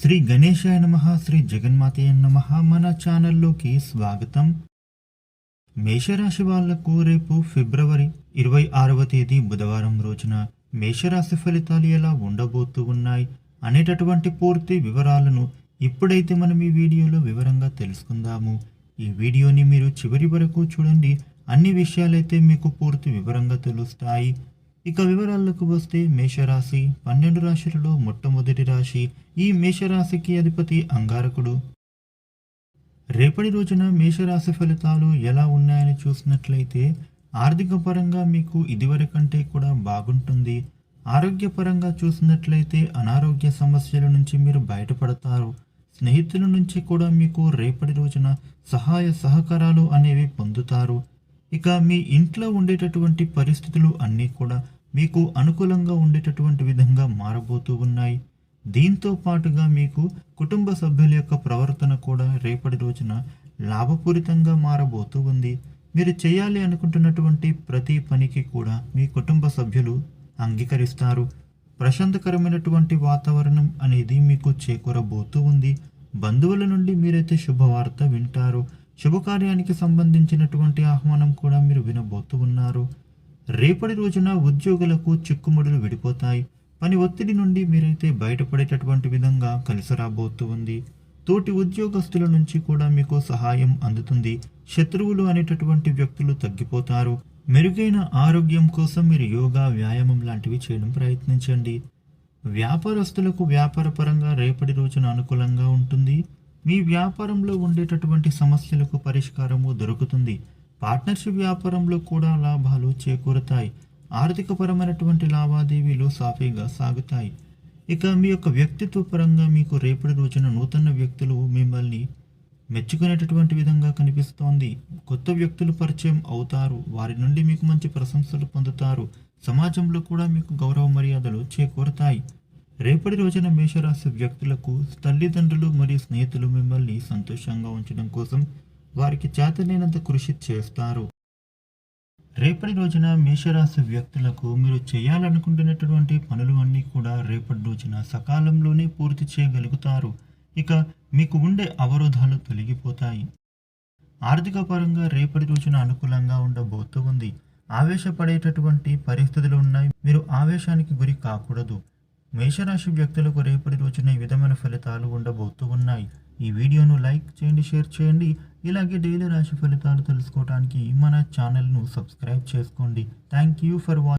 శ్రీ గణేశాయ నమ శ్రీ జగన్మాతయ నమ మన ఛానల్లోకి స్వాగతం. మేషరాశి వాళ్ళకు రేపు ఫిబ్రవరి ఇరవై ఆరవ తేదీ బుధవారం రోజున మేషరాశి ఫలితాలు ఎలా ఉండబోతూ ఉన్నాయి అనేటటువంటి పూర్తి వివరాలను ఇప్పుడైతే మనం ఈ వీడియోలో వివరంగా తెలుసుకుందాము. ఈ వీడియోని మీరు చివరి వరకు చూడండి. అన్ని విషయాలైతే మీకు పూర్తి వివరంగా తెలుస్తాయి. ఇక వివరాలకు వస్తే మేషరాశి పన్నెండు రాశులలో మొట్టమొదటి రాశి ఈ మేషరాశికి అధిపతి అంగారకుడు. రేపటి రోజున మేషరాశి ఫలితాలు ఎలా ఉన్నాయని చూసినట్లయితే ఆర్థిక పరంగా మీకు ఇదివరకంటే కూడా బాగుంటుంది. ఆరోగ్యపరంగా చూసినట్లయితే అనారోగ్య సమస్యల నుంచి మీరు బయటపడతారు. స్నేహితుల నుంచి కూడా మీకు రేపటి రోజున సహాయ సహకారాలు అనేవి పొందుతారు. ఇక మీ ఇంట్లో ఉండేటటువంటి పరిస్థితులు అన్నీ కూడా మీకు అనుకూలంగా ఉండేటటువంటి విధంగా మారబోతూ ఉన్నాయి. దీంతో పాటుగా మీకు కుటుంబ సభ్యుల యొక్క ప్రవర్తన కూడా రేపటి రోజున లాభపూరితంగా మారబోతూ ఉంది. మీరు చేయాలి అనుకుంటున్నటువంటి ప్రతి పనికి కూడా మీ కుటుంబ సభ్యులు అంగీకరిస్తారు. ప్రశాంతకరమైనటువంటి వాతావరణం అనేది మీకు చేకూరబోతూ ఉంది. బంధువుల నుండి మీరైతే శుభవార్త వింటారు. శుభకార్యానికి సంబంధించినటువంటి ఆహ్వానం కూడా మీరు వినబోతూ ఉన్నారు. రేపటి రోజున ఉద్యోగులకు చిక్కుముడులు విడిపోతాయి. పని ఒత్తిడి నుండి మీరైతే బయటపడేటటువంటి విధంగా కలిసి రాబోతూ ఉంది. తోటి ఉద్యోగస్తుల నుంచి కూడా మీకు సహాయం అందుతుంది. శత్రువులు అనేటటువంటి వ్యక్తులు తగ్గిపోతారు. మెరుగైన ఆరోగ్యం కోసం మీరు యోగా వ్యాయామం లాంటివి చేయడం ప్రయత్నించండి. వ్యాపారస్తులకు వ్యాపారపరంగా రేపటి రోజున అనుకూలంగా ఉంటుంది. మీ వ్యాపారంలో ఉండేటటువంటి సమస్యలకు పరిష్కారము దొరుకుతుంది. పార్ట్నర్షిప్ వ్యాపారంలో కూడా లాభాలు చేకూరుతాయి. ఆర్థికపరమైనటువంటి లావాదేవీలు సాఫీగా సాగుతాయి. ఇక మీ యొక్క వ్యక్తిత్వ పరంగా మీకు రేపటి రోజున నూతన వ్యక్తులు మిమ్మల్ని మెచ్చుకునేటటువంటి విధంగా కనిపిస్తోంది. కొత్త వ్యక్తులు పరిచయం అవుతారు. వారి నుండి మీకు మంచి ప్రశంసలు పొందుతారు. సమాజంలో కూడా మీకు గౌరవ మర్యాదలు చేకూరుతాయి. రేపటి రోజున మేషరాశి వ్యక్తులకు తల్లిదండ్రులు మరియు స్నేహితులు మిమ్మల్ని సంతోషంగా ఉంచడం కోసం వారికి చేతనైనంత కృషి చేస్తారు. రేపటి రోజున మేషరాశి వ్యక్తులకు మీరు చేయాలనుకుంటున్నటువంటి పనులు అన్నీ కూడా రేపటి రోజున సకాలంలోనే పూర్తి చేయగలుగుతారు. ఇక మీకు ఉండే అవరోధాలు తొలగిపోతాయి. ఆర్థిక పరంగా రేపటి రోజున అనుకూలంగా ఉండబోతూ ఉంది ఆవేశపడేటటువంటి పరిస్థితులు ఉన్నాయి. మీరు ఆవేశానికి గురి కాకూడదు. మేషరాశి వ్యక్తులకు రేపటి రోజున ఈ విధమైన ఫలితాలు ఉండబోతూ ఉన్నాయి. ఈ వీడియోను లైక్ చేయండి షేర్ చేయండి. ఇలాగే డైలీ రాశి ఫలితాలు తెలుసుకోవడానికి మన ఛానల్ను సబ్స్క్రైబ్ చేసుకోండి. Thank you for watching.